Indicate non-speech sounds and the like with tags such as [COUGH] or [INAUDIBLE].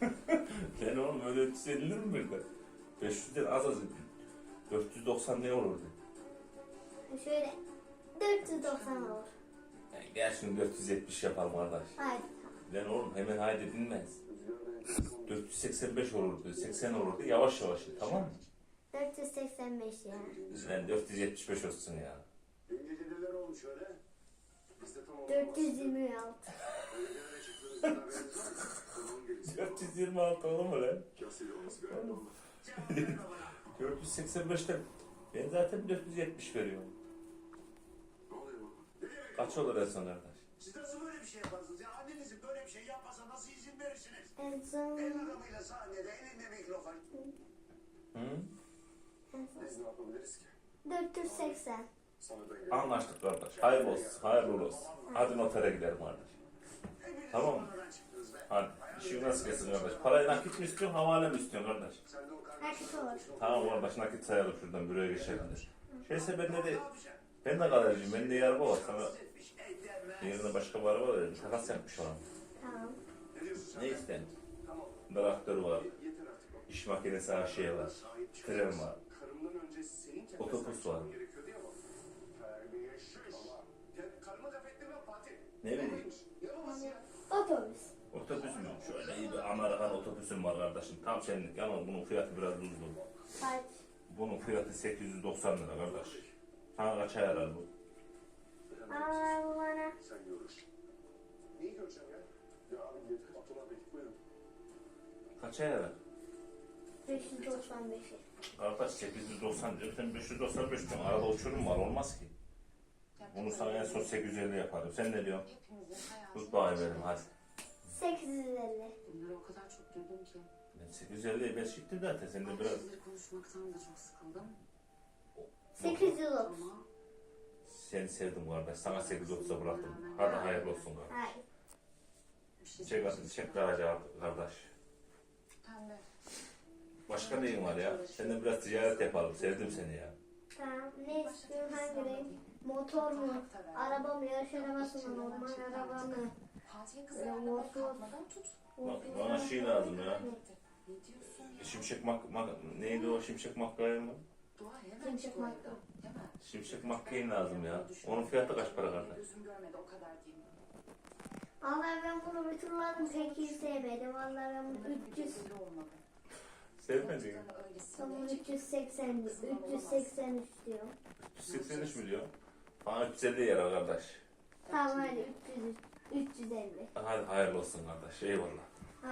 [LAUGHS] Ben oğlum öyle 350 mi bir de? 500'den az az. 490 ne olurdu? Şöyle 490 olur. Yani gel şimdi 470 yapalım kardeş. Haydi. Ben oğlum hemen haydi dinmez. 485 olurdu, 80 olurdu. Yavaş yavaş tamam mı? 485 ya. Bizden 475 olsun ya. Dün gece neler olmuş öyle? Biz de tam 426. [LAUGHS] Öyle bir yere çıktığınızdan haberiniz var mı? Onun gerisi. 426 olur mu lan? Kasıyla olması gayet normal. 485'ten ben zaten 470 veriyorum. Kaç olur en son kardeş? Siz nasıl böyle bir şey yaparsınız ya? Annenizin böyle bir şey yapmasa nasıl izin verirsiniz? En son... El adamıyla sahnede elinde mikrofon. Hı? Biz ne yapabiliriz ki? 480. Sana ben geldim. Anlaştık kardeş. Hayırlı olsun, hayırlı olsun. Hadi notere gidelim kardeş. Tamam. be. Hadi. İşi nasıl kesin kardeş? Parayı nakit mi istiyorsun, havale mi istiyorsun kardeş? Nakit olur. Tamam kardeş nakit sayalım şuradan buraya geçelim. Şeyse bende de, ben de galericiyim. Bende de araba var. Sana yerine başka bir araba verelim. Takas yapmış falan. Tamam. Ne? Tamam. Traktör var. İş makinesi her şey var. Tren var. Otobüs var. Ne bileyim. Otobüs. Otobüs mü? Şöyle iyi bir Amerikan otobüsüm var kardeşim. Tam senlik ama bunun fiyatı biraz uzun. Kaç? Bunun fiyatı 890 lira kardeş. Sana kaça yarar bu? Aa bu bana. Sen görür. Neyi göreceğim ya? Ya abi yeter. Abdullah Bey buyurun. Kaça yarar? 595'i. Kardeş 890 diyor. Sen 595 diyorsun. Arada uçurum var. Olmaz ki. Bunu sana en son 850 yaparım. Sen ne diyorsun? Hepimizin hayatı. Tut bakayım benim hadi. 850. Duydum ki. Ben 850'ye ben çıktım zaten. Sen de Ben biraz... sizleri konuşmaktan da çok sıkıldım. 830. Ama Seni sevdim kardeş. Sana 830'a bıraktım. Hadi hayırlı olsun kardeş. Hayır. bir şey Çek atın, çek garaja kardeş. Pembe. Başka neyin var ya? Seninle biraz ticaret yapalım. Sevdim seni ya. Tamam. Ne istiyorsun? Hangi renk? Motor mu? Araba mı? Yarış arabası mı? Normal araba mı? Ee, motor. Bak, Bana şey lazım ya. Ya? Şimşek mak, mak neydi o şimşek makkayı mı? Şimşek Makka. Şimşek makkayı lazım ya. Onun fiyatı kaç para kardeş? Vallahi ben bunu bir turladım. Pek iyi sevmedim. Vallahi ben bunu 300. Sevmedin mi? Çekip 380. 383 diyorum. 183 milyon. Bana 350 yarar kardeş. Tamam hadi 300. 350. Hadi hayırlı olsun kardeş. Eyvallah.